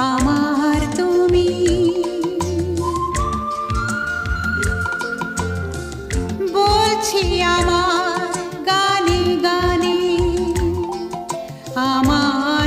আমার তুমি। বলছি আমার গানে গানে আমার